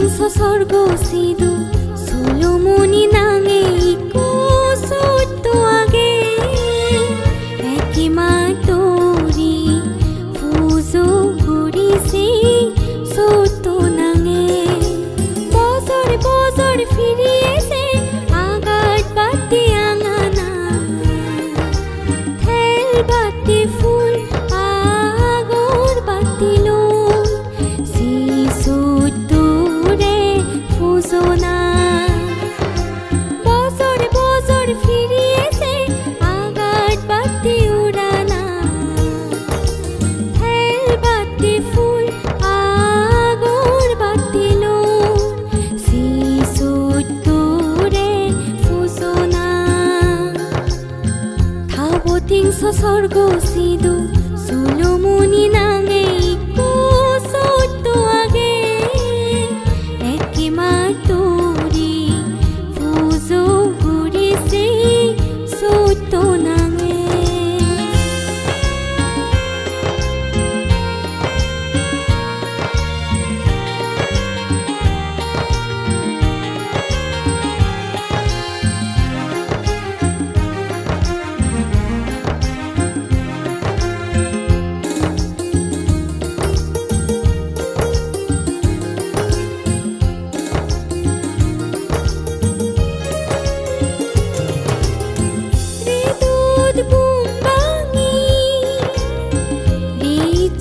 হিংস স্বর্গ সিধু সোলমনি নামে lúcido.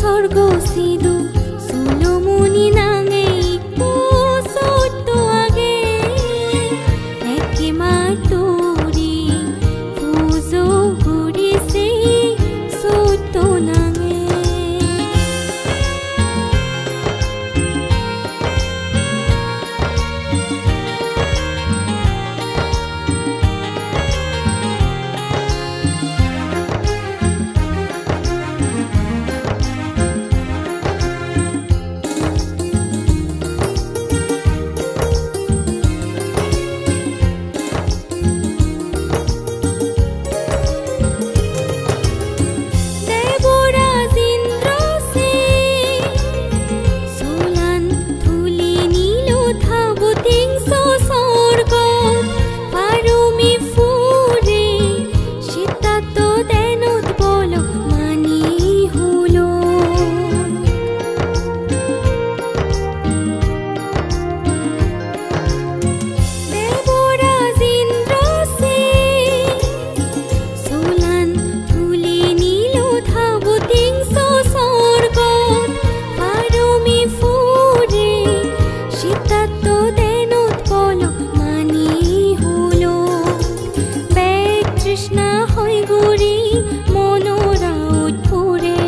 স্বর্গ সিঁদুর। হয় গুড়ি, মনোরা উঠপুরে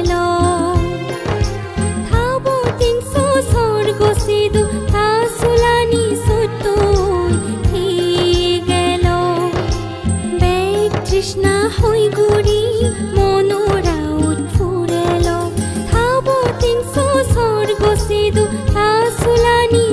থাবো তিনশো স্বর্গ সিধু গেল। বেগ তৃষ্ণা হয় গুড়ি, মনোরা উঠপুরে থাবো তিনশো স্বর্গ সিধু তা সুলানি